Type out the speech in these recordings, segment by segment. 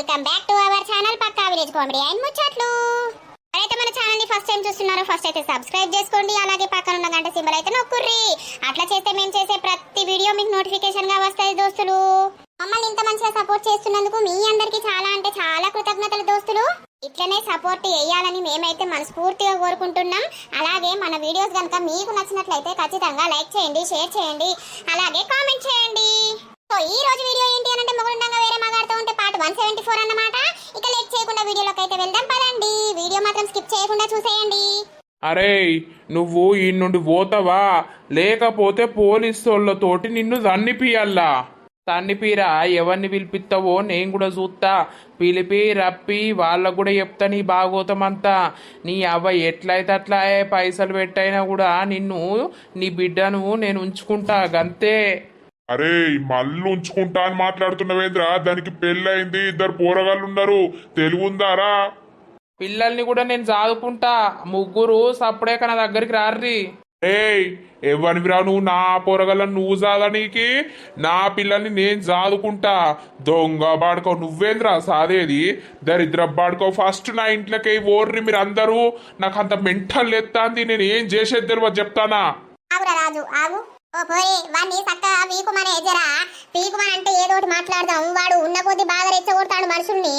Welcome back to our channel Pakka village comedy and ముచ్చట్లు అయితే మన ఛానల్ని ఫస్ట్ టైం చూస్తున్నారో ఫస్ట్ అయితే సబ్స్క్రైబ్ చేసుకోండి. అలాగే పక్కన ఉన్న గంట సింబల్ అయితే నొక్కుర్రి. అట్లా చేస్తే మేము చేసే ప్రతి వీడియో మీకు నోటిఫికేషన్గా వస్తాయి దోస్తులు. మమ్మల్ని ఇంత మంచిగా సపోర్ట్ చేస్తున్నందుకు మీ అందరికీ చాలా అంటే చాలా కృతజ్ఞతలు దోస్తులు. ఇట్లనే సపోర్ట్ చేయాలని మేమైతే మనస్ఫూర్తిగా కోరుకుంటున్నాం. అలాగే మన వీడియోస్ కనుక మీకు నచ్చినట్లయితే ఖచ్చితంగా లైక్ చేయండి షేర్ చేయండి. అలాగే కామెంట్ చేయండి. సో ఈ రోజు వీడియో ఏంటి అని అంటే మొగుడుండగా వేరే మగాడుతూ ఉంటే పార్ట్ వన్ సెవెంటీ ఫోర్ అన్నమాట. ఇక లేట్ చేయకుండా వీడియోలోకి అయితే వెళ్దాం పదండి. వీడియో మాత్రం స్కిప్ చేయకుండా చూసేయండి. అరే నువ్వు ఈ నుండి పోతావా? లేకపోతే పోలీసు వాళ్ళతోటి నిన్ను తన్నిపియల్లా తన్నిపీరా ఎవరిని పిలిపిస్తావో నేను కూడా చూస్తా పిలిపి రప్పి వాళ్ళకు కూడా చెప్తా నీ బాగోతమంతా నీ అవ్వ ఎట్లయితే అట్లా పైసలు పెట్టైనా కూడా నిన్ను నీ బిడ్డను నేను ఉంచుకుంటా గంతే. అరే మళ్ళీ ఉంచుకుంటా అని మాట్లాడుతున్నవేంద్రా దానికి పెళ్ళయింది ఇద్దరు పోరగాళ్ళు ఉన్నారు తెలుగుందారా? పిల్లల్ని కూడా నేను చదువుకుంటా. ముగ్గురు సప్పుడే నా దగ్గరికి రార్రి. ఏయ్ ఎవరివిరా నువ్వు నా పోరగాళ్ళని నువ్వు సాదనీకి నా పిల్లల్ని నేను సాదుకుంటా దొంగ బాడుకో నువ్వేంద్రా సాదేది? దరిద్ర బాడుకో. ఫస్ట్ నా ఇంట్లోకి ఓర్రి మీరు అందరూ నాకు అంత మెంటల్ ఎత్తాంది నేను ఏం చేసేది తెలియదు చెప్తానా? ఆగురా రాజు ఆగు. ఓ పోయి వాడిని చక్కగా పీకుమనే ఎజరా పీకుమని అంటే ఏదో ఒకటి మాట్లాడదాం. వాడు ఉన్న కొద్ది బాగా రెచ్చగొడతాడు మనుషుల్ని.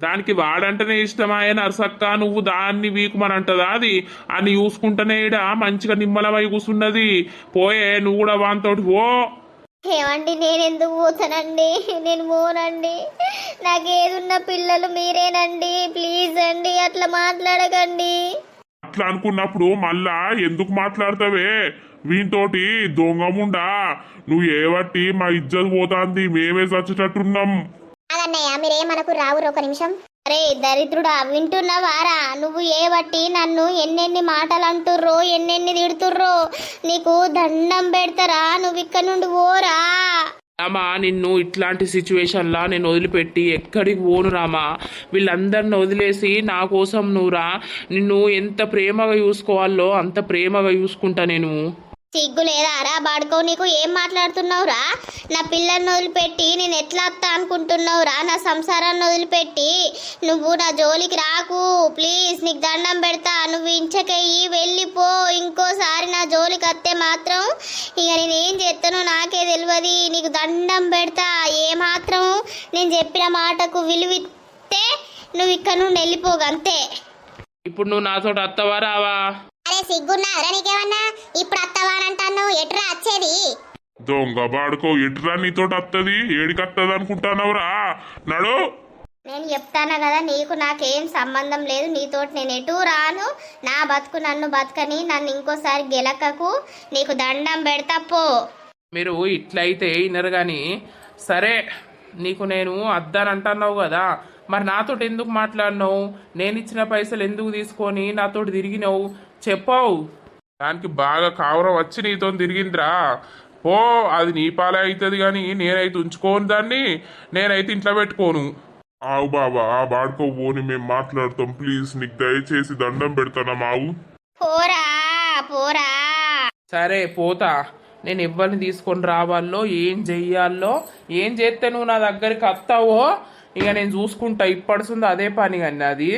దానికి వాడంటేనే ఇష్టమాయ నర్సక్క. నువ్వు దాన్ని వీకుమని అంటదా అది? అని చూసుకుంటేనే ఈడ మంచిగా నిమ్మలమై కూసున్నది. పోయే నువ్వు కూడా వానితోటి ఓ ఏమండి నేను ఎందుకు పోతానండి? నేను పోనండి. నాకు ఏదున్న పిల్లలు మీరేనండి. ప్లీజ్ అండి అట్లా మాట్లాడకండి. అట్లా అనుకున్నప్పుడు మళ్ళా ఎందుకు మాట్లాడతావే? వీంతోటి దొంగముండా నువ్వు ఏవట్టి మా ఇజ్జత్ పోతాంది? మేమే చచ్చేటట్టున్నాం. అదన్నయ్య మీరేమనకు రావు ఒక నిమిషం? అరే దరిద్రుడా వింటున్నావారా నువ్వు ఏ బట్టి నన్ను ఎన్నెన్ని మాటలు అంటుర్రో ఎన్నెన్ని తిడుతుర్రో నీకు దండం పెడతారా? నువ్వు ఇక్కడ నుండి పోరా? రామా నిన్ను ఇట్లాంటి సిచ్యువేషన్లా నేను వదిలిపెట్టి ఎక్కడికి పోను రామా. వీళ్ళందరిని వదిలేసి నా కోసం నువ్వురా నిన్ను ఎంత ప్రేమగా చూసుకోవాలో అంత ప్రేమగా చూసుకుంటా నేను. సిగ్గు లేదా? రా బాడుకో నీకు ఏం మాట్లాడుతున్నావురా? నా పిల్లల్ని వదిలిపెట్టి నేను ఎట్లా వస్తా అనుకుంటున్నావురా? నా సంసారాన్ని వదిలిపెట్టి నువ్వు నా జోలికి రాకు. ప్లీజ్ నీకు దండం పెడతా. నువ్వు ఇంచకెయ్యి వెళ్ళిపో. ఇంకోసారి నా జోలికి వస్తే మాత్రం ఇక నేనేం చేస్తానో నాకే తెలియదు నీకు దండం పెడతా. ఏ మాత్రం నేను చెప్పిన మాటకు విలువిస్తే నువ్వు ఇక్కడ నుండి వెళ్ళిపోగంతే ఇప్పుడు నువ్వు నాతో అత్తవా రావా? అరే సిగ్గున్నారా నీకేమన్నా? ఇప్పుడు అత్తవానంటాను ఎట్రా వచ్చేది దొంగ బాడుకో ఎటురా నీతోటి వస్తుంది ఏడికత్తది అనుకుంటానవురా? నడు. నేను చెప్తాను కదా నీకు నాకేం సంబంధం లేదు నీతోటి నేను ఎటు రాను? నా బతుకు నన్ను బతకని నన్ను ఇంకోసారి గెలకకు నీకు దండం పెడతా పో. మీరు ఇట్లయితే వినరు కానీ సరే నీకు నేను అద్దని అంటున్నావు కదా మరి నాతోటి ఎందుకు మాట్లాడినావు? నేను ఇచ్చిన పైసలు ఎందుకు తీసుకొని నాతోటి తిరిగినావు? చెప్పావు దానికి బాగా కావరం వచ్చి నీతో తిరిగిందిరా. పో అది నీ పాలే అవుతుంది కానీ నేనైతే ఉంచుకోను దాన్ని నేనైతే ఇంట్లో పెట్టుకోను. ఆవు బాబా ఆ బాడుకో పోని మేము మాట్లాడతాం ప్లీజ్ నీకు దయచేసి దండం పెడతానా మావు? పోరా పోరా. సరే పోతా. నేను ఎవరిని తీసుకొని రావాలో ఏం చెయ్యాలో ఏం చేస్తే నువ్వు నా దగ్గరికి వస్తావో ఇక నేను చూసుకుంటా. ఇప్పడుతుంది అదే పని కానీ అది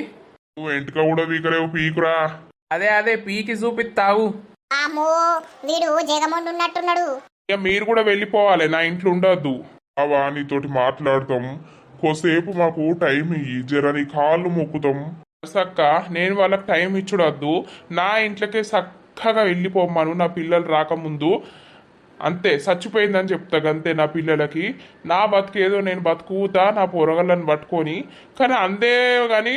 నువ్వు ఎంటక కూడా వీకలేవు పీకురా. అదే అదే పీకి చూపిస్తావు అమ్మో వీడు జగమండు ఉన్నట్టున్నాడు ఇక మీరు కూడా వెళ్ళిపోవాలి నా ఇంట్లో ఉండొద్దు. అవా నీతోటి మాట్లాడతాం కోసేపు మాకు టైం ఇయ్యి జర నీ కాళ్ళు మొక్కుతాం సక్క నేను వాళ్ళకి టైం ఇచ్చుడద్దు. నా ఇంట్లోకే చక్కగా వెళ్ళిపోమ్మను నా పిల్లలు రాకముందు. అంతే చచ్చిపోయిందని చెప్తా అంతే నా పిల్లలకి. నా బతికేదో నేను బతుకుతా నా పొరగలను పట్టుకొని కానీ అందే కానీ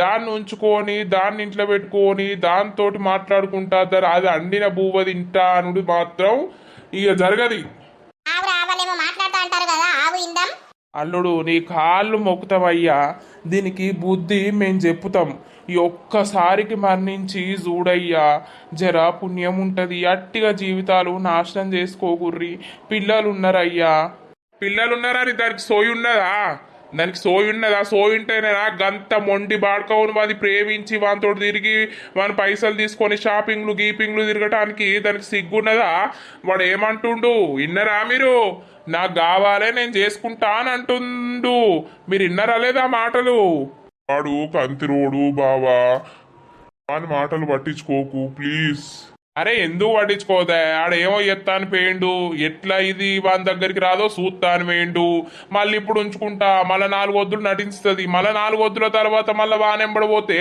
దాన్ని ఉంచుకొని దాన్ని ఇంట్లో పెట్టుకొని దాంతోటి మాట్లాడుకుంటా అది అండిన బువ్వ తింటా అనుడు మాత్రం ఇక జరగది. అల్లుడు నీ కాళ్ళు మొక్కుతామయ్యా దీనికి బుద్ధి మేము చెప్పుతాం. ఈ ఒక్కసారికి మరణించి చూడయ్యా జర పుణ్యం ఉంటుంది అట్టిగా జీవితాలు నాశనం చేసుకోకుర్రి. పిల్లలు ఉన్నారయ్యా పిల్లలు ఉన్నారా దానికి సోయి ఉన్నదా? దానికి సోయి ఉన్నదా? సోయి ఉంటేనే గంత మొండి బాడుకోవును అది ప్రేమించి వానితో తిరిగి వాని పైసలు తీసుకొని షాపింగ్లు గీపింగ్లు తిరగటానికి దానికి సిగ్గున్నదా? వాడు ఏమంటుండు ఇన్నరా మీరు? నాకు కావాలే నేను చేసుకుంటా అని అంటుండు మీరు ఇన్నరా లేదా మాటలు? వాడు కంతిరోడు బావా. వాని మాటలు పట్టించుకోకు ప్లీజ్. అరే ఎందుకు పట్టించుకోదా? ఆడేమో ఎత్తాను పోయిండు ఎట్లా ఇది వాని దగ్గరికి రాదో సూత్తాను పోయిండు మళ్ళీ ఇప్పుడు ఉంచుకుంటా. మళ్ళీ నాలుగు వద్దులు నటిస్తుంది మళ్ళీ నాలుగు వద్దుల తర్వాత మళ్ళీ వానెంబడిపోతే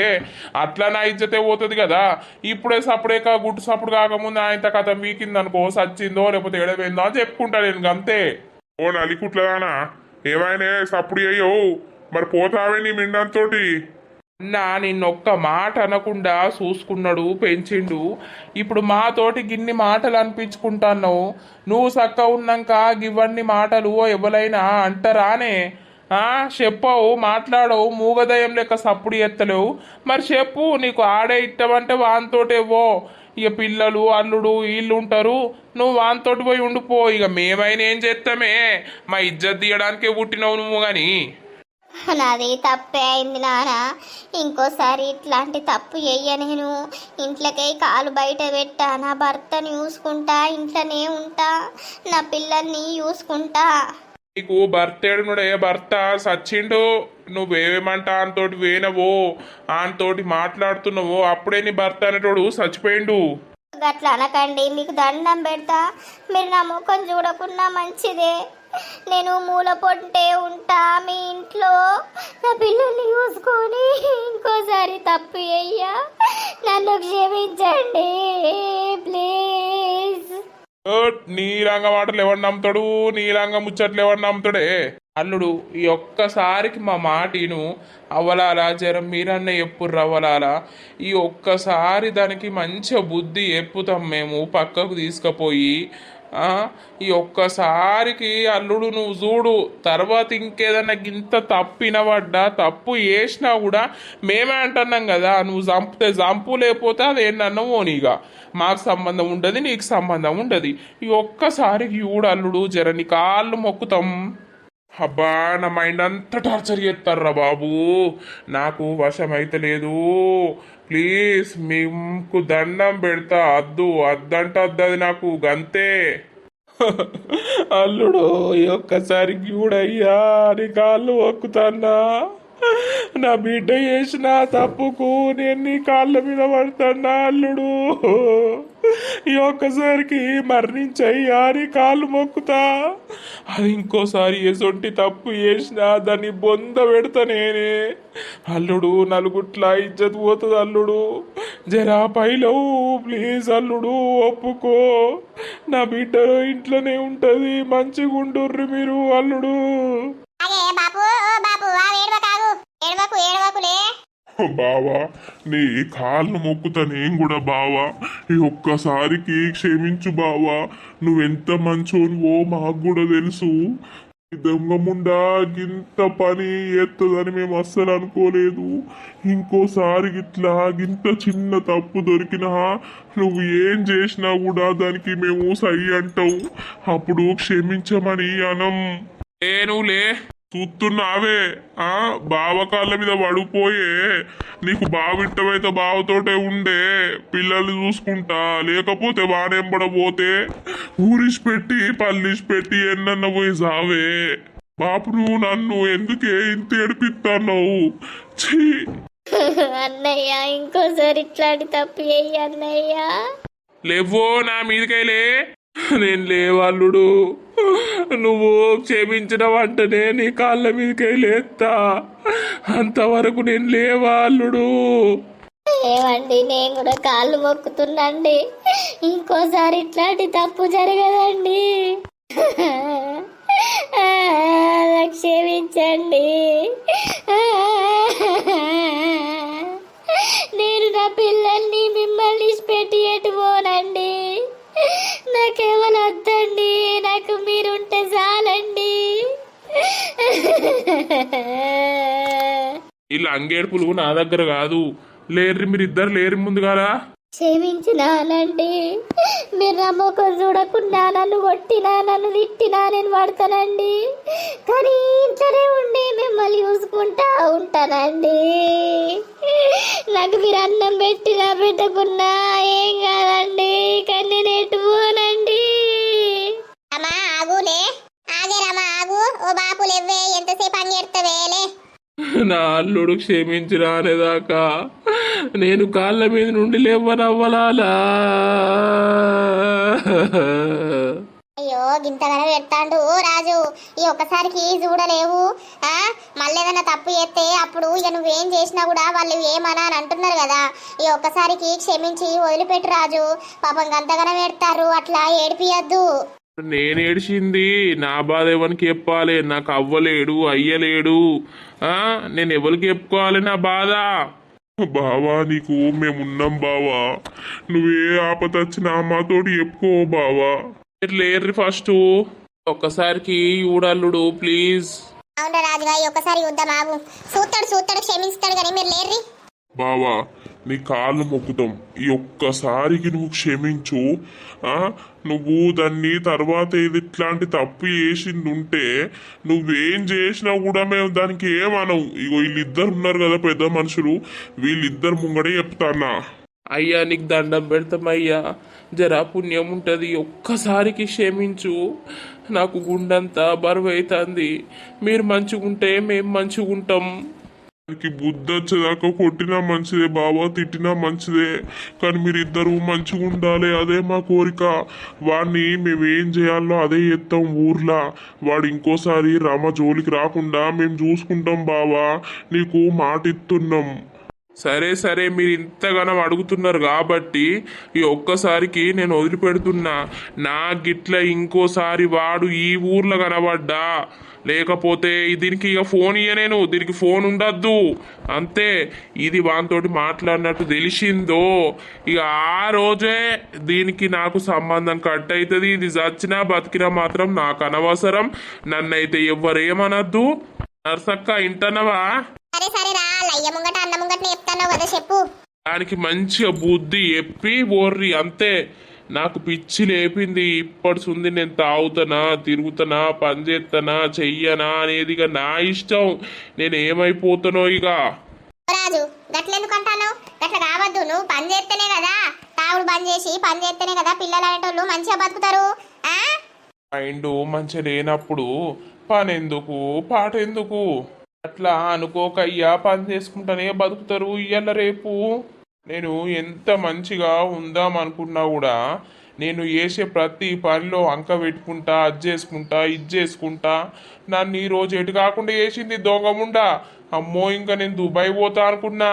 అట్లా నా ఇజ్జతే పోతుంది కదా. ఇప్పుడే సప్పుడే కా గుట్టు సప్పుడు కాకముందు ఆయన కథ మీకింది అనుకో సచ్చిందో లేకపోతే ఎడపోయిందో అని చెప్పుకుంటా నేను అంతే. ఓ నలికుట్లదానా? ఏమైనా సప్పుడు అయ్యో మరి పోతావే నీ మిండంతోటి? అన్నా నిన్నొక్క మాట అనకుండా చూసుకున్నాడు పెంచిండు. ఇప్పుడు మాతోటి గిన్ని మాటలు అనిపించుకుంటున్నావు. నువ్వు చక్క ఉన్నాక గివన్ని మాటలు ఎవరైనా అంటరానే? ఆ చెప్పవు మాట్లాడవు మూగదయం లెక్క సప్పుడు ఎత్తలేవు. మరి చెప్పు నీకు ఆడే ఇట్టమంటే వానితోటేవో ఇక పిల్లలు అల్లుడు వీళ్ళు ఉంటారు నువ్వు వానితోటి పోయి ఉండిపో. ఇక మేమైనా ఏం చేస్తామే మా ఇజ్జత్ తీయడానికే పుట్టినవు నువ్వు కానీ నాది తప్పే అయింది నాన్న ఇంకోసారి ఇట్లాంటి తప్పు చెయ్య నేను. ఇంట్లోకే కాలు బయట పెట్టా నా భర్తని చూసుకుంటా ఇంట్లోనే ఉంటా నా పిల్లల్ని చూసుకుంటా. నీకు భర్త ఏడునుడే భర్త సచ్చిండు. నువ్వేమంటా ఆనతోటి వేనవో ఆనతోటి మాట్లాడుతున్నావో అప్పుడే నీ భర్త అనేటోడు చచ్చిపోయిండు. గట్లా అనకండి మీకు దండం పెడతా. మీరు నా ముఖం చూడకున్నా మంచిదే. నేను మూల పొంటే ఉంటా మీ ఇంట్లో. నా పిల్లల్ని చూసుకొని ఇంకోసారి తప్పు అయ్యా నన్ను క్షమించండి ప్లీజ్. ఓట్, మాటలు ఎవరు నమ్ముతాడు? నీరంగ ముచ్చట్లు ఎవరు నమ్ముతాడే? అల్లుడు ఈ ఒక్కసారికి మా మాటిను అవ్వలాలా జరం మీరన్న ఎప్పుడు రవ్వలాలా ఈ ఒక్కసారి దానికి మంచిగా బుద్ధి ఎప్పుతాం మేము? పక్కకు తీసుకుపోయి ఈ ఒక్కసారికి అల్లుడు నువ్వు చూడు తర్వాత ఇంకేదన్నా గింత తప్పినవడ్డా తప్పు చేసినా కూడా మేమే అంటున్నాం కదా నువ్వు చంపితే చంపు లేకపోతే అది ఏంటన్నా ఓనిగా. మాకు సంబంధం ఉండదు నీకు సంబంధం ఉండదు. ఈ ఒక్కసారికి చూడు అల్లుడు జర నీ కాళ్ళు మొక్కుతాం. అబ్బా నా మైండ్ అంతా టార్చర్ చేస్తారా బాబు. నాకు వశం అయితే లేదు ప్లీజ్ మీకు దండం పెడతా. అద్దు అద్దంట అద్దది నాకు గంతే. అల్లుడు ఒక్కసారి చూడయ్యా నీ కాళ్ళు మొక్కుతాన్నా నా బిడ్డ చేసిన తప్పుకు నేను నీ కాళ్ళ మీద పడతానా అల్లుడు. ఈ ఒక్కసారికి మరణించయ్యా నీ కాళ్ళు మొక్కుతా. అది ఇంకోసారి ఎసొంటి తప్పు చేసినా దాన్ని బొంద పెడతా నేనే. అల్లుడు నలుగుట్ల ఇజ్జత్ పోతుంది అల్లుడు. జరా పైలవు ప్లీజ్ అల్లుడు ఒప్పుకో. నా బిడ్డ ఇంట్లోనే ఉంటది మంచిగా ఉండుర్రి మీరు అల్లుడు. బాపు బాపు ఆ ఏడవకు ఏడవకులే బావా నీ కాళ్ళు మొక్కుతా నేను కూడా బావా. ఈ ఒక్కసారికి క్షమించు బావా. నువ్వెంత మంచోనువో మాకు కూడా తెలుసు. ఈ దొంగముండా గింత పని ఎత్తదని మేము అస్సలు అనుకోలేదు. ఇంకోసారి ఇట్లా గింత చిన్న తప్పు దొరికినా నువ్వు ఏం చేసినా కూడా దానికి మేము సై అంటావు. అప్పుడు క్షమించమని అనం. లే చూస్తున్నావే? ఆ బావ కాళ్ళ మీద పడిపోయే. నీకు బావ ఇట్టమైతే బావతోటే ఉండే. పిల్లల్ని చూసుకుంటా. లేకపోతే వానెంబడపోతే ఊరిసి పెట్టి పల్లిసి పెట్టి ఎన్నన్న పోయి సావే బాపు నువ్వు నన్ను ఎందుకే ఇంత ఏడిపిస్తున్నావు ఛీ! అన్నయ్య ఇంకోసారి ఇట్లాంటి తప్పు అన్నయ్య. లేవో నా మీదకైలే. నేను లేవల్లుడు. నువ్వు క్షమించిన వెంటనే నీ కాళ్ళ మీదకై లేస్తా అంతవరకు నేను లేవాళ్ళుడు. ఏమండి నేను కూడా కాళ్ళు మొక్కుతున్నాండి ఇంకోసారి ఇట్లాంటి తప్పు జరగదండి. క్షమించండి. మీరుంటే చాలండి. ఇలా అంగేడుపులు నా దగ్గర కాదు. లేరు మీరు ఇద్దరు లేరు ముందు కదా క్షమించినానండి. మీరు నా ముఖం చూడకుండా నన్ను కొట్టినా నన్ను తిట్టినా నేను పడతానండి. కానీ ఇంట్లోనే ఉండి మిమ్మల్ని చెప్పుకుంటా ఉంటానండి. నాకు మీరు అన్నం పెట్టినా పెట్టకున్నా ఏం కాదండి. కానీ నేను ఎటు పోనండి? రమా ఆగులే. ఆగే రమా ఆగు. ఓ బాపు లేవే ఎంతసేపు అంగెడతావేలే నా అల్లుడు క్షమించి రానేదాకా నేను కాళ్ళ మీద నుండి లేవనవ్వలాలా. అయ్యో గింతగానే పెడతాండు రాజు ఈ ఒక్కసారికి చూడలేవు. ఆ మళ్ళీ ఏదైనా తప్పు చేస్తే అప్పుడు ఇక నువ్వేం చేసినా కూడా వాళ్ళు ఏమనా అని అంటున్నారు కదా. ఈ ఒక్కసారికి క్షమించి వదిలిపెట్టు రాజు. పాపం గంతగానే పెడతారు అట్లా ఏడిపియద్దు. నేను ఏడిచింది. నా బాధ ఎవరికి చెప్పాలి? నాకు అవ్వలేడు అయ్యలేడు. ఆ? నేను ఎవరికి చెప్పుకోవాలి నా బాధ? బావా నీకు మేమున్నాం బావా. నువ్వే ఆపద వచ్చినా మాతోటి చెప్పుకో బావా. మీరు లేరు ఫస్ట్. ఒక్కసారికి ఊడల్లుడు ప్లీజ్. అవునా రాజుగా ఒక్కసారి యుద్ధం ఆగు చూస్తాడు చూస్తాడు క్షమిస్తాడు కానీ మీరు లేర్రి. బావా నీ కాళ్ళు మొక్కుతాం. ఈ ఒక్కసారికి నువ్వు క్షమించు. నువ్వు దాన్ని తర్వాత ఇది ఇట్లాంటి తప్పు చేసింది ఉంటే నువ్వేం చేసినా కూడా మేము దానికి ఏమనవు. ఇగో వీళ్ళిద్దరు ఉన్నారు కదా పెద్ద మనుషులు వీళ్ళిద్దరు ముంగడే చెప్తానా అయ్యా నీకు దండం పెడతామయ్యా జరా పుణ్యం ఉంటుంది. ఒక్కసారికి క్షమించు. నాకు గుండంతా బరువు అవుతుంది మీరు మంచిగుంటే మేము మంచిగుంటాం. దానికి బుద్ధి వచ్చేదాకా కొట్టినా మంచిదే బావా తిట్టినా మంచిదే. కానీ మీరు ఇద్దరు మంచిగా ఉండాలి అదే మా కోరిక. వాడిని మేమేం చేయాలో అదే చేస్తాం ఊర్లో. వాడు ఇంకోసారి రమ జోలికి రాకుండా మేము చూసుకుంటాం బావా. నీకు మాట ఇస్తున్నాం సరే సరే మీరు ఇంతగానం అడుగుతున్నారు కాబట్టి ఈ ఒక్కసారికి నేను వదిలిపెడుతున్నా. నా గిట్ల ఇంకోసారి వాడు ఈ ఊర్లో కనబడ్డా. లేకపోతే దీనికి ఇక ఫోన్ ఇయ్య నేను దీనికి ఫోన్ ఉండద్దు. అంతే. ఇది వానితోటి మాట్లాడినట్టు తెలిసిందో. ఇక ఆ రోజే దీనికి నాకు సంబంధం కట్ అవుతుంది ఇది చచ్చినా బతికినా మాత్రం నాకు అనవసరం. నన్నైతే ఎవ్వరేమనద్దు. నర్సక్క ఇంటనవా సరే సరే రా. లయ్య ముంగట అన్న ముంగట చెప్తాను కదా చెప్పు. దానికి మంచిగా బుద్ధి ఎప్పి ఓర్రి అంతే. నాకు పిచ్చి లేపింది. ఇప్పటి సుంది నేను తాగుతానా తిరుగుతానా పని చేస్తానా చెయ్యనా అనేది ఇక నా ఇష్టం. నేను ఏమైపోతానో ఇక రాజు గట్లెందుకు అంటాను గట్ల కావద్దు నువ్వు పని చేస్తేనే కదా. తాగుడు బంద్ చేసి పని చేస్తేనే కదా పిల్లలు అనేటోళ్ళు మంచిగా బతుకుతారు. మైండ్ మంచిగా లేనప్పుడు పని ఎందుకు పాట ఎందుకు అట్లా అనుకోకయ్యా పని చేసుకుంటానే బతుకుతారు ఇయ్యాల రేపు. నేను ఎంత మంచిగా ఉందాం అనుకున్నా కూడా నేను చేసే ప్రతి పనిలో అంక పెట్టుకుంటా అది చేసుకుంటా ఇది చేసుకుంటా. నన్ను ఈరోజు ఎటు కాకుండా చేసింది దొంగముండా. అమ్మో ఇంకా నేను దుబాయ్ పోతా అనుకున్నా.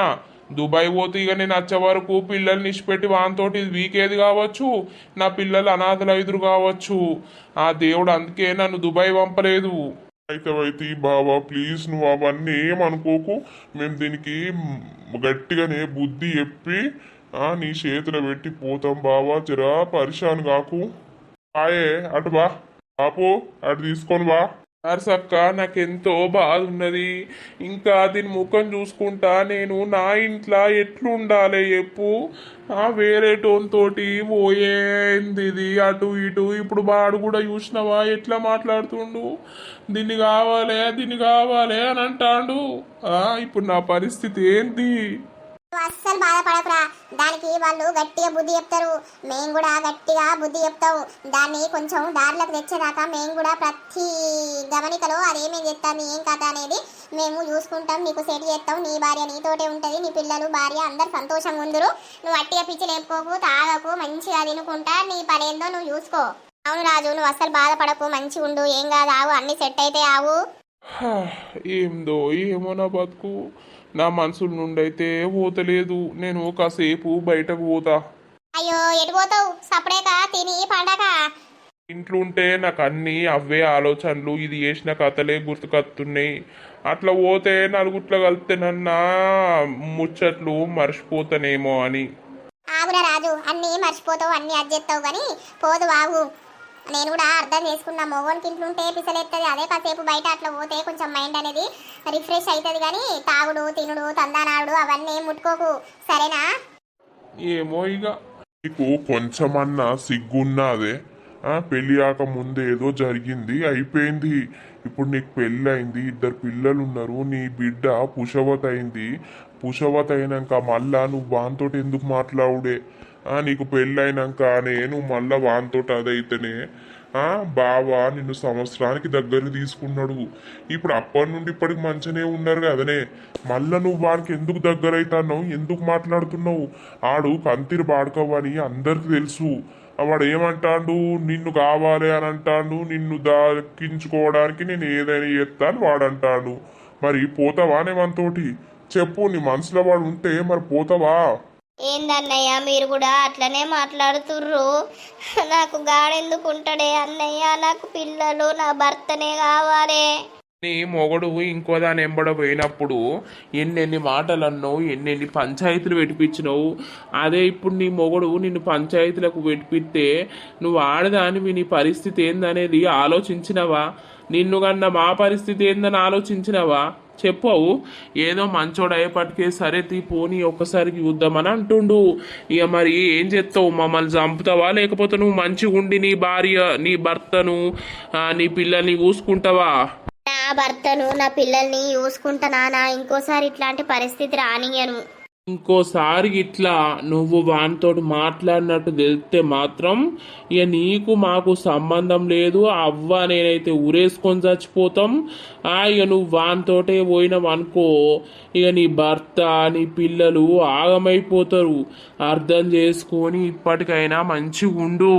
దుబాయ్ పోతే ఇక నేను వచ్చే వరకు పిల్లల్ని ఇచ్చిపెట్టి వానితోటి వీకేది కావచ్చు నా పిల్లలు అనాథలు ఎదురు కావచ్చు. ఆ దేవుడు అందుకే నన్ను దుబాయ్ పంపలేదు. అయితే బావా ప్లీజ్ నువ్వు అవన్నీ ఏమనుకోకు. మేము దీనికి గట్టిగానే బుద్ధి చెప్పి ఆ, నీ చేతిలో పెట్టి పోతాం బావా జరా పరిశాన్ కాకు. ఆయే అటు బా బాపు అటు తీసుకొని బా. నర్సక్క నాకెంతో బాధ ఉన్నది ఇంకా దీని ముఖం చూసుకుంటా నేను నా ఇంట్లో ఎట్లుండాలి చెప్పు. ఆ వేరే టోన్ తోటి పోయేంది ఇది అటు ఇటు ఇప్పుడు వాడు కూడా చూసినావా? ఎట్లా మాట్లాడుతుండు? దీన్ని కావాలే దీన్ని కావాలే అని అంటాడు. ఇప్పుడు నా పరిస్థితి ఏంటి నువ్వు అస్సలు బాధపడకురా. దానికి వాళ్ళు గట్టిగా బుద్ధి చెప్తారు. మేము కూడా గట్టిగా బుద్ధి చెప్తాం దాన్ని కొంచెం దారిలోకి తెచ్చేదాకా మేము కూడా ప్రతి గమనికలో అదేమేం చెప్తాను ఏం కథ అనేది మేము చూసుకుంటాం నీకు సెట్ చేస్తాం నీ భార్య నీతోటే ఉంటుంది నీ పిల్లలు భార్య అందరు సంతోషంగా ఉందరు. నువ్వు అట్టిగా పిచ్చి లేపుకోకు తాగకు మంచిగా తినుకుంటా నీ పని ఏందో నువ్వు చూసుకో. అవును రాజు నువ్వు అస్సలు బాధపడకు మంచిగా ఉండు ఏం కాదు ఆవు అన్ని సెట్ అయితే ఆవు ఏందో ఏమో నా బతుకు. నా మనసుల నుండి అయితే పోతలేదు. నేను కాసేపు బయటకు పోతా. అయ్యో ఎటు పోతావు? సపడేక తిని పండగ ఇంట్లో ఉంటే నాకు అన్ని అవే ఆలోచనలు. ఇది చేసిన కథలే గుర్తుకొస్తున్నాయి అట్లా పోతే నలుగుట్లో నన్న ముచ్చట్లు మర్చిపోతానేమో అని. ఆగురా రాజు అన్నీ మర్చిపోతావు అన్నీ అజ్జెత్తావు కానీ పోదు ఆగు. నేను కూడా అర్థం చేసుకున్నా. మొగోనికి ఇంట్లో ఉంటే పిసలేస్తుంది అదే కాసేపు బయట అట్లా పోతే కొంచెం మైండ్ అనేది రిఫ్రెష్ అవుతుంది కానీ తాగుడు తినుడు తందానాడు అవన్నీ ముట్టుకోకు. సరేనా? ఏమో ఇక నీకు కొంచెమన్నా సిగ్గున్నా అదే పెళ్ళి కాక ముందు ఏదో జరిగింది అయిపోయింది. ఇప్పుడు నీకు పెళ్ళి అయింది ఇద్దరు పిల్లలు ఉన్నారు నీ బిడ్డ పుషవత అయింది పుషవత అయినాక మళ్ళా నువ్వు వానితోటి ఎందుకు మాట్లావుడే? నీకు పెళ్ళైనాక నేను మళ్ళా వానితోటి అదైతేనే బావా నిన్ను సంవత్సరానికి దగ్గర తీసుకున్నాడు. ఇప్పుడు అప్పటి నుండి ఇప్పటికి మంచిగానే ఉన్నారు కదనే. మళ్ళా నువ్వు వానికి ఎందుకు దగ్గర అవుతున్నావు ఎందుకు మాట్లాడుతున్నావు? ఆడు కంతిరి పాడుకోవని అందరికి తెలుసు. వాడు ఏమంటాడు? నిన్ను కావాలి అని అంటాడు. నిన్ను దక్కించుకోవడానికి నేను ఏదైనా చేస్తాను వాడు అంటాడు. మరి పోతావానే మనతోటి చెప్పు నీ మనసులో వాడు ఉంటే మరి పోతావా? ఏందన్నయ్య మీరు కూడా అట్లనే మాట్లాడుతుర్రు? నాకు గాడెందుకు ఉంటాడే అన్నయ్య? నాకు పిల్లలు నా భర్తనే కావాలి. నీ మొగడు ఇంకో దాని ఎంబడ పోయినప్పుడు ఎన్నెన్ని మాటలు అన్నావు ఎన్నెన్ని పంచాయతీలు పెట్టిపించినావు. అదే ఇప్పుడు నీ మొగడు నిన్ను పంచాయతీలకు పెట్టిపిస్తే నువ్వు ఆడదానివి నీ పరిస్థితి ఏందనేది ఆలోచించినవా? నిన్ను కన్నా మా పరిస్థితి ఏందని ఆలోచించినవా? చెప్పవు. ఏదో మంచోడు అయ్యేపటికే సరే తీ పోనీ ఒక్కసారికి చూద్దామని అంటుండు. ఇక మరి ఏం చేస్తావు? మమ్మల్ని చంపుతావా? లేకపోతే నువ్వు మంచిగా ఉండి నీ భార్య నీ భర్తను నీ పిల్లల్ని చూసుకుంటావా? నా భర్తను నా పిల్లల్ని చూసుకుంటానా ఇంకోసారి ఇట్లాంటి పరిస్థితి రానియను ఇంకోసారి ఇట్లా నువ్వు వానితో మాట్లాడినట్టు తెలిస్తే మాత్రం ఇక నీకు మాకు సంబంధం లేదు అవ్వ నేనైతే ఊరేసుకొని చచ్చిపోతాం. ఆ ఇక నువ్వు వానితోటే పోయినావు అనుకో ఇక నీ భర్త నీ పిల్లలు ఆగమైపోతారు. అర్థం చేసుకొని ఇప్పటికైనా మంచిగా ఉండు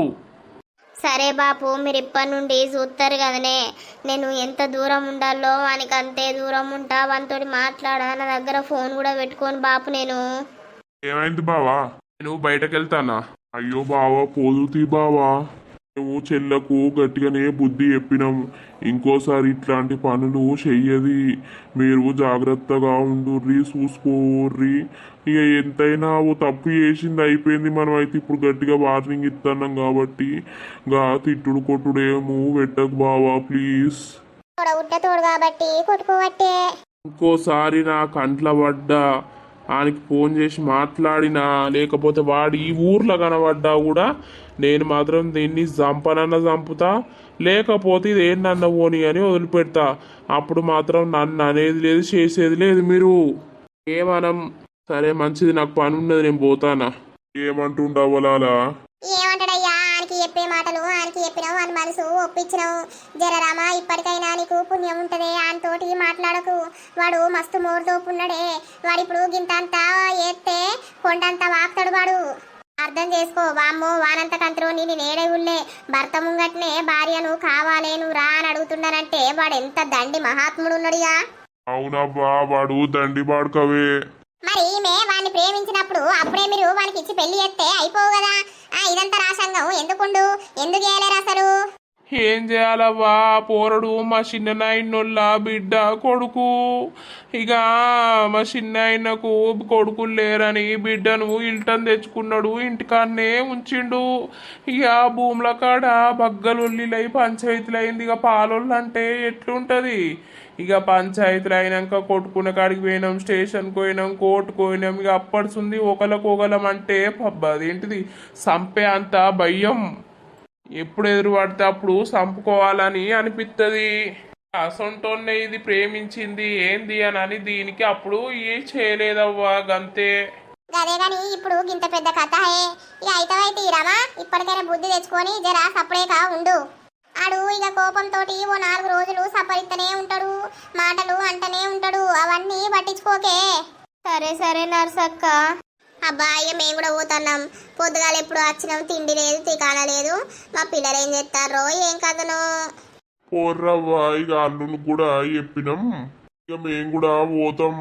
సరే బాపు మీరు ఇప్పటి నుండి చూస్తారు కదనే. నేను ఎంత దూరం ఉండాలో వానికి అంతే దూరం ఉంటా. వానితోటి మాట్లాడా నా దగ్గర ఫోన్ కూడా పెట్టుకోను బాపు నేను. ఏమైంది బావా? నేను బయటకు వెళ్తానా అయ్యో బావా పోదుతీ బావా. మేము చెల్లకు గట్టిగానే బుద్ధి చెప్పినాం ఇంకోసారి ఇట్లాంటి పనులు చెయ్యది. మీరు జాగ్రత్తగా ఉండుర్రి చూసుకోర్రి. ఇక ఎంతైనా ఓ తప్పు చేసింది అయిపోయింది మనం అయితే ఇప్పుడు గట్టిగా వార్నింగ్ ఇస్తున్నాం కాబట్టి. గా తిట్టుడు కొట్టుడేమో పెట్టకు బావా ప్లీజ్ కాబట్టి కొట్టుకోవట్టే ఇంకోసారి నా కంట్ల పడ్డా. ఆయనకి ఫోన్ చేసి మాట్లాడినా. లేకపోతే వాడు ఈ ఊర్లో కనబడ్డా కూడా నేను మాత్రం దీన్ని చంపనన్న చంపుతా లేకపోతే ఇది ఏంటన్న పోని అని వదిలిపెడతా. అప్పుడు మాత్రం నన్ను అనేది లేదు చేసేది లేదు మీరు. ఏమనం? సరే మంచిది నాకు పని ఉన్నది నేను పోతానా? ఏమంటుండవలాలా ఏమంటాడయ్యా? ఆయనకి చెప్పే మాటలు ఆయనకి చెప్పినావు అని మనసు ఒప్పించినావు. జరరామ ఇప్పటికైనా నీకు పుణ్యం ఉంటదే ఆయనతోటి మాట్లాడకు. వాడు మస్తు మోరుదోపున్నాడే వాడు ఇప్పుడు గింతంతా ఎత్తే కొండంతా వాక్తాడు వాడు. అర్థం చేసుకో. వామ్మో వానంత కంత్రో నేను నేడే ఉల్లే భర్త ముంగట్నే భార్యను కావాలే నువ్వు రా అని అడుగుతున్నానంటే వాడు ఎంత దండి మహాత్ముడు ఉన్నాడుగా అవునబ్బా వాడు దండి బాడుకవే. మరి ఈమె వాడిని ప్రేమించినప్పుడు అప్పుడే మీరు వానికి ఇచ్చి పెళ్ళి చేస్తే అయిపోవు కదా. ఆ ఇదంతా రాసంగం. ఎందుకుండు? ఎందుకు చేయలేరు అసలు? ఏం చేయాలవ్వా? పోరడు మా చిన్న నాయనోళ్ళ బిడ్డ కొడుకు. ఇక మా చిన్నాయనకు కొడుకులు లేరని బిడ్డను ఇల్టన్ తెచ్చుకున్నాడు. ఇంటికాన్నే ఉంచిండు. ఇక భూముల కాడ బగ్గలొల్లిలై పంచాయతీలు అయింది ఇక పాలొల్లు అంటే ఎట్లుంటుంది? ఇక పంచాయతీలు అయినాక కొట్టుకున్న కాడికి పోయినాం స్టేషన్కి పోయినాం కోర్టుకు పోయినాం. ఇక అప్పడుసుంది ఒకరికి ఒకలం అంటే పబ్బది ఏంటిది సంపే అంత భయం. ఎప్పుడు ఎదురు పడితే అప్పుడు చంపుకోవాలని అనిపిస్తుంది అసొంటోన్నే ఇది ప్రేమించింది ఏంది అని అని దీనికి అప్పుడు ఏ చేయలేదవ్వా గంతే. అదే గాని ఇప్పుడు గింత పెద్ద కథ హే. ఇక అయితవై తీరామా? ఇప్పటికైనా బుద్ధి తెచ్చుకొని జరా సపరేగా ఉండు. ఆడు ఇక కోపంతో ఓ నాలుగు రోజులు సపరిస్తూనే ఉంటాడు. మాటలు అంటనే ఉంటాడు. అవన్నీ పట్టించుకోకే. సరే సరే నర్సక్క. అబ్బా ఇక మేము కూడా పోతున్నాం పొద్దుగాల ఎప్పుడు వచ్చినాం తిండి లేదు తికాణ లేదు. మా పిల్లలు ఏం చేస్తారో ఏం కథను. పోర్రవ్వా ఇక అల్లుని కూడా చెప్పినాం. ఇక మేము కూడా పోతాం.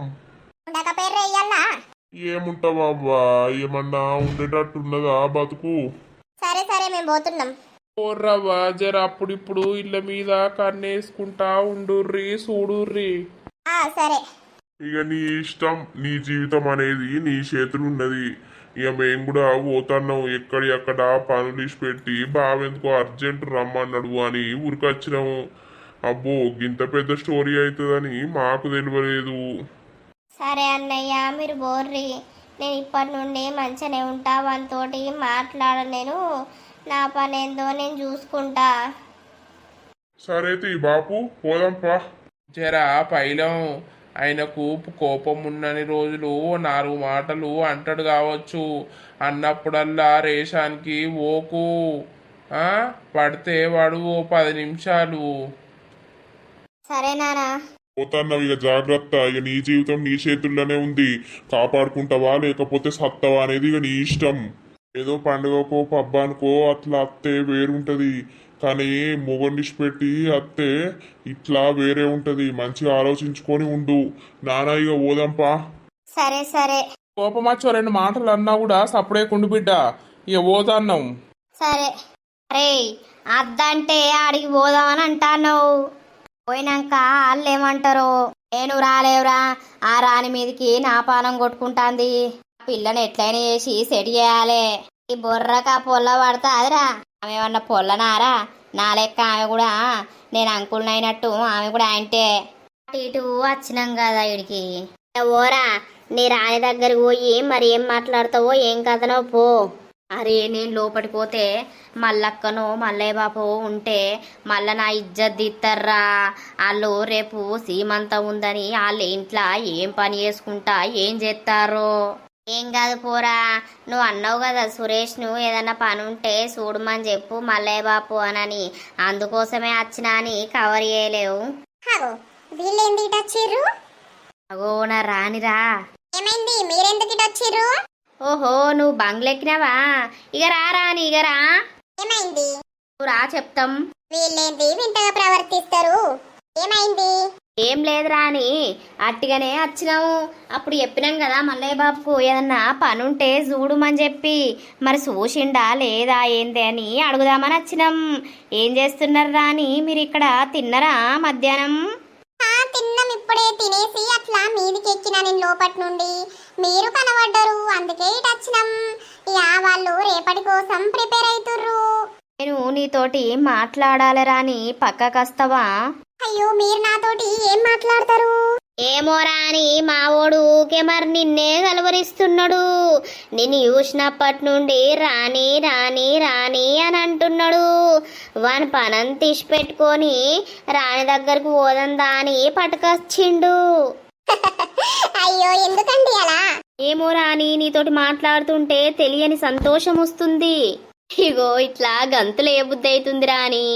ఏముంటావా ఏమన్నా ఉండేటట్టున్నదా బతుకు? సరే సరే మేము పోతున్నాం. పోర్రవ్వా జర అప్పుడిప్పుడు ఇళ్ళ మీద కన్నేసుకుంటా ఉండుర్రి చూడుర్రి. ఆ సరే. ఇక నీ ఇష్టం నీ జీవితం అనేది నీ చేతులు ఉన్నది ఇక మేము కూడా పోతున్నాం ఎక్కడి అక్కడ పనులు ఇచ్చి పెట్టి బావెందుకో అర్జెంట్ రమ్మన్నాడు అని ఊరికొచ్చినాము. అబ్బో గింత పెద్ద స్టోరీ అవుతుందని మాకు తెలియలేదు సరే అన్నయ్య మీరు బోర్రి. నేను ఇప్పటి నుండి మంచిగానే ఉంటా వానితోటి మాట్లాడ నేను. నా పని ఏందో నేను చూసుకుంటా. సరే తీ బాపు పోదాం పా. జరా పైలం. ఆయనకు కోపం ఉన్నని రోజులు నాలుగు మాటలు అంటాడు కావచ్చు. అన్నప్పుడల్లా రేషానికి ఓకు. ఆ? పడితే వాడు ఓ పది నిమిషాలు. సరే నానా. పోతాన్నావు ఇక జాగ్రత్త. ఇక నీ జీవితం నీ చేతుల్లోనే ఉంది. కాపాడుకుంటావా లేకపోతే సత్తావా అనేది ఇక నీ ఇష్టం. ఏదో పండుగకో పబ్బానికో అట్లా అత్తే వేరుంటది. కానీ మొగనిషి పెట్టి అత్తే ఇట్లా వేరే ఉంటది. మంచిగా ఆలోచించుకొని ఉండు. నానా ఇక పోదాంపా సరే సరే. కోపమచ్చో రెండు మాటలు అన్నా కూడా సప్పుడే కుండు బిడ్డ. ఇక పోతాన్నాం సరే. అరే అద్దంటే ఆడికి పోదామని అంటాను పోయినాక వాళ్ళు ఏమంటారు? నేను రాలేవురా. ఆ రాణి మీదకి నా పానం కొట్టుకుంటాంది. ఆ పిల్లని ఎట్లయినా చేసి సెట్ చేయాలి. ఈ బొర్రక పొల్ల పడతాదిరా. ఆమె ఏమన్నా పొల్లనారా? నా లెక్క ఆమె కూడా నేను అంకుల్నైనట్టు ఆమె కూడా ఆయంటే అటు ఇటు వచ్చినాం కదా వీడికి ఓరా నీ రాణి దగ్గరికి పోయి మరి ఏం మాట్లాడతావో ఏం కథనో పో. అరే నేను లోపలికి పోతే మల్లక్కనో మల్లయ్య బాబు ఉంటే మళ్ళా నా ఇజ్జత్ తీస్తారా వాళ్ళు రేపు సీమంత ఉందని వాళ్ళ ఇంట్లో ఏం పని చేసుకుంటా ఏం చేస్తారో ఏం కాదు పోరా. నువ్వు అన్నావు కదా సురేష్ నువ్వు ఏదన్నా పని ఉంటే చూడమని చెప్పు మల్లయ్య బాపు అనని. అందుకోసమే వచ్చినా అని కవర్ చేయలేవు. వీళ్ళేంది ఇటు వచ్చిర్రు అగో నా రానిరా. ఏమైంది? మీరెందుకు ఇటు వచ్చిర్రు ఓహో నువ్వు బంగ్లెక్కినావా? ఇక రా రాని ఇక రా. ఏమైంది? నువ్వు రా చెప్తాం. వీళ్ళేంది వింతగా ప్రవర్తిస్తారు? ఏమైంది? ఏం లేదురా అని అట్టిగానే వచ్చినాము అప్పుడు చెప్పినాం కదా మల్లయ్య బాబుకు ఏదన్నా పనుంటే చూడుమని చెప్పి. మరి చూసిండా లేదా ఏంది అని అడుగుదామని వచ్చినాం ఏం చేస్తున్నారు అని మీరు ఇక్కడ తిన్నరా మధ్యాహ్నం? తిన్నాం ఇప్పుడే తినేసి అట్లా మీదికి ఎక్కినా నేను లోపటి నుండి. మీరు కనబడ్డరు అందుకే ఇటు వచ్చినాం ఇక వాళ్ళు రేపటి కోసం ప్రిపేర్ అవుతుర్రు నేను నీతోటి మాట్లాడాలరా అని పక్కకొస్తావా అయ్యో మీరు నాతోటి ఏం మాట్లాడతారు? ఏమో రాని మావోడు ఊకే మరి నిన్నే కలవరిస్తున్నాడు. నిన్ను చూసినప్పటి నుండి రాని రాని రాని అని అంటున్నాడు. వాని పనం తీసి పెట్టుకొని రాణి దగ్గరకు పోదందా అని పట్టుకొచ్చిండు. అయ్యో ఎందుకండి అలా? ఏమో రాని నీతోటి మాట్లాడుతుంటే తెలియని సంతోషం వస్తుంది. ఇగో ఇట్లా గంతులు ఏ బుద్ధి అవుతుంది రాని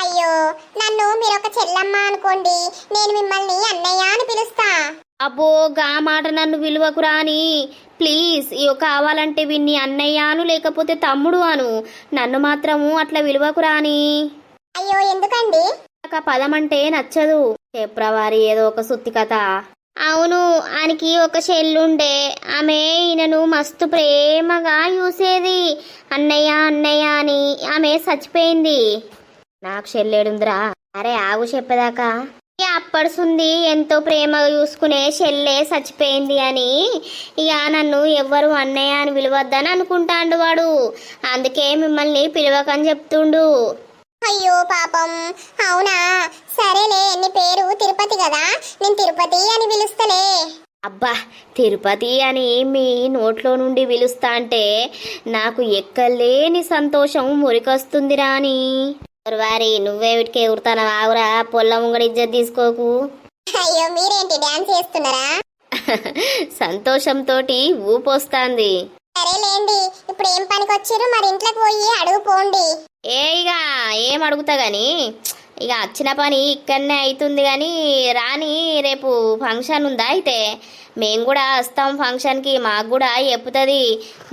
అయ్యో నన్ను మీరు ఒక చెల్లమ్మ అనుకోండి. నేను మిమ్మల్ని అన్నయ్య అని పిలుస్తా. అబ్బో గా మాట నన్ను విలువకు రాని. ప్లీజ్ ఇవి కావాలంటే విన్ని అన్నయ్యాను లేకపోతే తమ్ముడు అను. నన్ను మాత్రము అట్లా విలువకు రాని. అయ్యో ఎందుకండి? నాకు ఆ పదం అంటే నచ్చదు. చెప్రవారి ఏదో ఒక సుత్తి కథ. అవును ఆయనకి ఒక చెల్లుండే. ఆమె ఈయనను మస్తు ప్రేమగా చూసేది. అన్నయ్య అన్నయ్య అని ఆమె చచ్చిపోయింది. నాకు చెల్లెడుందిరా. అరే ఆగు చెప్పేదాకా. అప్పడుసుంది ఎంతో ప్రేమగా చూసుకునే చెల్లె చచ్చిపోయింది అని. ఇక నన్ను ఎవ్వరు అన్నయ్య అని పిలవద్దని అనుకుంటాండు వాడు. అందుకే మిమ్మల్ని పిలవకని చెప్తుండు. అయ్యో పాపం. అవునా? సరేలే నీ పేరు తిరుపతి కదా? నేను తిరుపతి అని పిలుస్తలే. అబ్బా తిరుపతి అని మీ నోట్లో నుండి పిలుస్తా అంటే నాకు ఎక్కలేని సంతోషం మురికొస్తుంది రాని వారి నువ్వే వీటికి ఎగురుతాను ఆవురా పొల్ల ముంగడి ఇజ్జత్ తీసుకోకు. అయ్యో మీరేంటి డాన్స్ చేస్తున్నారా? సంతోషంతో ఊపొస్తాంది. సరేలేండి ఇప్పుడు ఏం పనికి వచ్చిర్రు మరి ఇంట్లోకి పోయి అడుగు పోండి. ఏ ఇక ఏం అడుగుతా గాని ఇక వచ్చిన పని ఇక్కడనే అవుతుంది కానీ రాని రేపు ఫంక్షన్ ఉందా అయితే? మేము కూడా వస్తాం ఫంక్షన్కి మాకు కూడా చెప్పుతుంది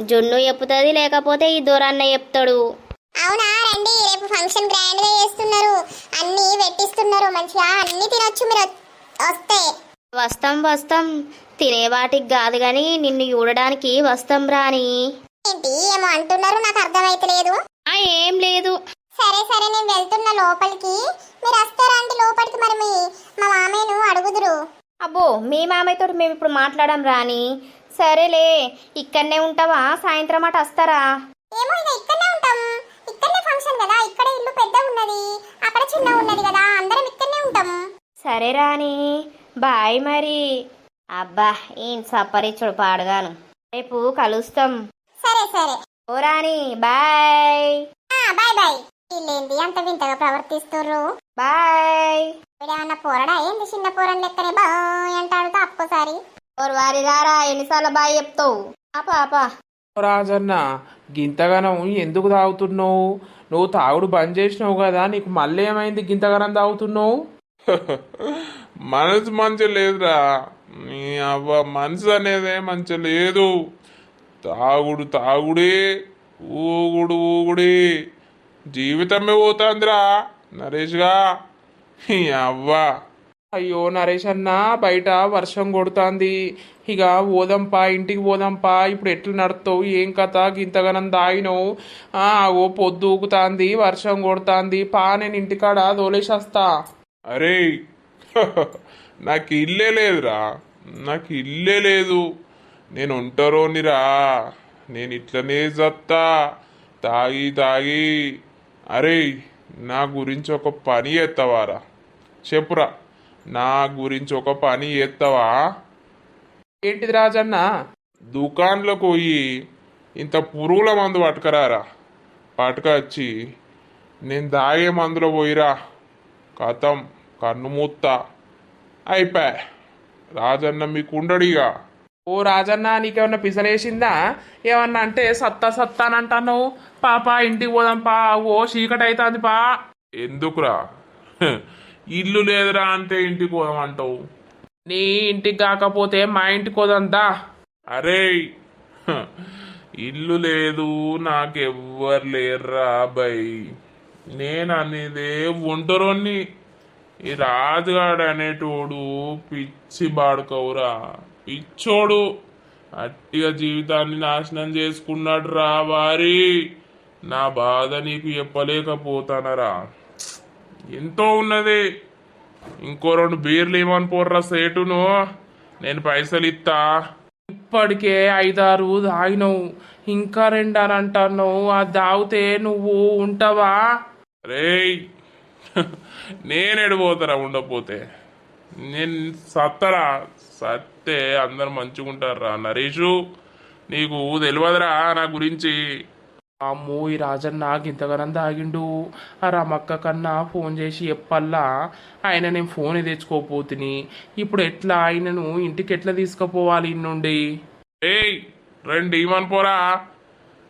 జున్ను చెప్పుతుంది లేకపోతే ఈ దూరాన్న చెప్తాడు అవునా రండి ఫంక్షన్ గ్రాండ్గా చేస్తున్నారు. అన్ని పెట్టిస్తున్నారు. మంచిగా అన్ని తినొచ్చు మీరు. వస్తే. వస్తాం వస్తాం. తినే వాటికి కాదు కానీ నిన్ను చూడడానికి వస్తాం రాని ఏంటి? ఏమో అంటున్నారు. నాకు అర్థమైతలేదు ఆ ఏం లేదు. సరే సరే నేను వెళ్తున్నా లోపలికి. మీరు వస్తారా అంటే లోపలికి మరి మీ మా మామయ్యను అడుగుదురు. అబ్బో మీ మామయ్యతో మేము ఇప్పుడు మాట్లాడడం రాని సరేలే ఇక్కడనే ఉంటావా? సాయంత్రం అటు వస్తారా? ఏమో ఇక ఇక్కడనే ఉంటాం. ఇక్కడనే ఫంక్షన్ కదా ఇక్కడ ఇల్లు పెద్ద ఉన్నది అక్కడ చిన్న ఉన్నది కదా అందరం ఇక్కడనే ఉంటాం సరే రాని బాయ్ మరి. అబ్బా ఏం సపరిచుడు పాడగాను. రేపు కలుస్తాం. సరే సరే. ఓ రాని బాయ్. Bye bye. వీళ్ళేంది అంత వింతగా ప్రవర్తిస్తుర్రు. బాయ్. వీడేమన్నా పోరడా? ఏంది చిన్న పోరని లెక్కనే బాయ్ అంటాడు తప్పుకోసారి ఓరు వారి రారా ఎన్నిసార్లు బాయ్ చెప్తావు? ఆపా ఆపా రాజన్న గింతగనం ఎందుకు తాగుతున్నావు? నువ్వు తాగుడు బంద్ చేసినావు కదా నీకు మళ్ళీ ఏమైంది గింతగనం తాగుతున్నావు? మనసు మంచి లేదురా. నీ అవ్వ మనసు అనేదే మంచి లేదు. తాగుడు తాగుడే ఊగుడు ఊగుడే. జీవితమే పోతాందిరా నరేష్గా. నీ అవ్వ. అయ్యో నరేష్ అన్న బయట వర్షం కొడుతుంది. ఇక పోదాంపా ఇంటికి పోదాంపా ఇప్పుడు ఎట్లా నడుతావు ఏం కథ గింతగనం తాగినావు ఓ పొద్దు ఊగుతాంది వర్షం కొడుతుంది పా నేను ఇంటికాడ దోలేసేస్తా అరే నాకు ఇల్లే లేదురా నాకు ఇల్లే లేదు. నేను ఉంటారోనిరా నేను ఇట్లనే చత్తా తాగి తాగి. అరే నా గురించి ఒక పని ఎత్తవారా చెప్పురా. నా గురించి ఒక పని ఎత్తవా ఏంటిది రాజన్న? దుకాన్లోకి పోయి ఇంత పురుగుల మందు పట్టుకరారా? పట్టుకొచ్చి నేను దాగే మందులో పోయిరా. కథం కన్ను మూత్త. అయిపోయా రాజన్న మీకు ఉండడిగా ఓ రాజన్న నీకేమన్నా పిసలేసిందా? ఏమన్నా అంటే సత్తా సత్తా అని అంటున్నావు పాప ఇంటికి పోదాంపా ఓ చీకటి అవుతుంది పా. ఎందుకురా? ఇల్లు లేదురా అంటే ఇంటికి పోదామంటావు. నీ ఇంటికి కాకపోతే మా ఇంటికి పోదంతా అరే ఇల్లు లేదు నాకెవ్వరు లేరురా బై నేను అనేదే ఒంటరోని ఈ రాజుగాడు అనేటోడు పిచ్చి బాడుకోవురా. పిచ్చోడు. అట్టిగా జీవితాన్ని నాశనం చేసుకున్నాడు రా వారి. నా బాధ నీకు చెప్పలేకపోతానరా. ఎంతో ఉన్నది. ఇంకో రెండు బీర్లు ఇవ్వని పోర్రా సేటును? నేను పైసలు ఇస్తా ఇప్పటికే ఐదారు తాగినావు ఇంకా రెండు అని అంటున్నావు. అది తాగితే నువ్వు ఉంటావా? రేయ్ నేను ఎడిపోతారా ఉండకపోతే? నేను సత్తరా? సత్తే అందరు మంచిగుంటారా నరేషు నీకు తెలియదురా నా గురించి. అమ్మో ఈ రాజన్న ఇంతగానం తాగిండు ఆ రమక్క కన్నా ఫోన్ చేసి చెప్పల్లా ఆయన నేను ఫోన్ తెచ్చుకోపోతుని ఇప్పుడు ఎట్లా ఆయనను ఇంటికి ఎట్లా తీసుకుపోవాలి నుండి ఏయ్ రెండు పోరా.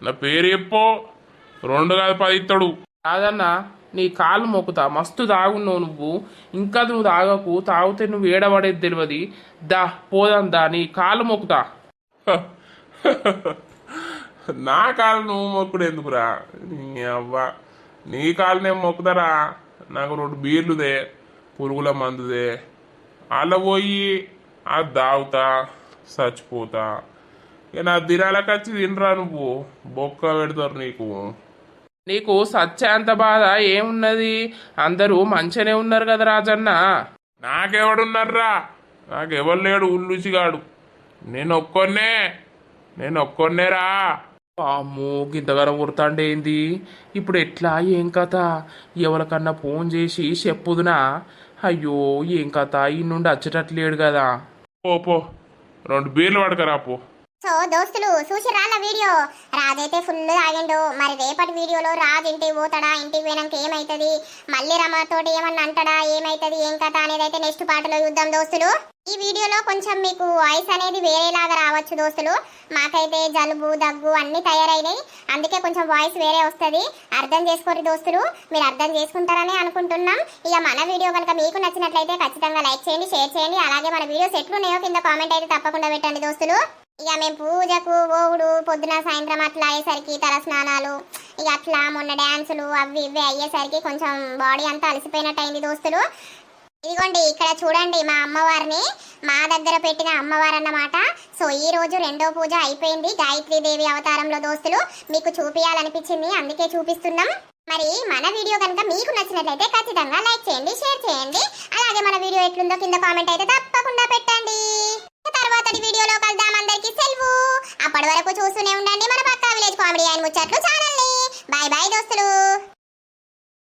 నా పేరు చెప్పు. రెండు కాదు పది ఇస్తాడు రాజన్న నీ కాళ్ళు మొక్కుతా. మస్తు తాగున్నావు నువ్వు. ఇంకా నువ్వు తాగకు తాగితే నువ్వు ఏడబడేది తెలియదు దా పోదాం దా నీ కాళ్ళు మొక్కుతా. నా కాలు నువ్వు మొక్కుడు ఎందుకురా? నీ అవ్వ. నీ కాలు నేను మొక్కుతారా నాకు రెండు బీర్లుదే పురుగుల మందుదే. అలా పోయి అది దాగుతా చచ్చిపోతా. ఇక నా దినాలకు వచ్చి తినరా నువ్వు? బొక్క పెడతారు నీకు. నీకు సత్యాంత బాధ ఏమున్నది? అందరూ మంచిగానే ఉన్నారు కదా రాజన్న? నాకెవడున్నారా? నాకెవరు లేడు? ఉల్లుచిగాడు. నేను ఒక్కొన్నే. నేను ఒక్కొన్నేరా? అమ్మో గింతగానం కుడతాండే ఏంది? ఇప్పుడు ఎట్లా? ఏం కథ? ఎవరికన్నా ఫోన్ చేసి చెప్పుదునా? అయ్యో ఏం కథ? ఈ నుండి వచ్చేటట్లేడు కదా. పో పో. రెండు బీర్లు పడకరా పో. సో దోస్తులు చూసి రాళ్ళ వీడియో? రాజైతే ఫుల్ తాగిండు మరి రేపటి వీడియోలో రాజు ఇంటికి పోతాడా? ఇంటికి పోయినాక ఏమైతుంది? మళ్ళీ రమతోటి ఏమన్నా అంటాడా? ఏమైతుంది? ఏం కథ అనేది అయితే నెక్స్ట్ పాటలో చూద్దాం దోస్తులు. ఈ వీడియోలో కొంచెం మీకు వాయిస్ అనేది వేరేలాగా రావచ్చు దోస్తులు. మాకైతే జలుబు దగ్గు అన్ని తయారైనాయి. అందుకే కొంచెం వాయిస్ వేరే వస్తుంది. అర్థం చేసుకోరు దోస్తులు. మీరు అర్థం చేసుకుంటారని అనుకుంటున్నాం. ఇక మన వీడియో కనుక మీకు నచ్చినట్లయితే ఖచ్చితంగా లైక్ చేయండి షేర్ చేయండి. అలాగే మన వీడియోస్ ఎట్లున్నాయో కింద కామెంట్ అయితే తప్పకుండా పెట్టండి దోస్తులు. ఇక మేము పూజకు ఓవుడు పొద్దున సాయంత్రం అట్లా అయ్యేసరికి తల స్నానాలు ఇక అట్లా మొన్న డ్యాన్సులు అవి ఇవి అయ్యేసరికి కొంచెం బాడీ అంతా అలసిపోయినట్టు అయింది దోస్తులు. ఇదిగోండి ఇక్కడ చూడండి మా అమ్మవారిని మా దగ్గర పెట్టిన అమ్మవారు అన్నమాట. సో ఈ రోజు రెండో పూజ అయిపోయింది గాయత్రీ దేవి అవతారంలో దోస్తులు. మీకు చూపించాలనిపించింది అందుకే చూపిస్తున్నాం. మరి మన వీడియో కనుక మీకు నచ్చినట్లయితే ఖచ్చితంగా లైక్ చేయండి షేర్ చేయండి. అలాగే మన వీడియో ఎట్లుందో కింద కామెంట్ అయితే తప్పకుండా పెట్టండి. తర్వాతటి వీడియోలో కలుద్దాం అందరికీ. సెలవు. అప్పటి వరకు చూస్తూనే ఉండండి మన పక్కా విలేజ్ కామెడీ అండ్ ముచ్చట్లు ఛానల్ని. బాయ్ బాయ్ దోస్తులు.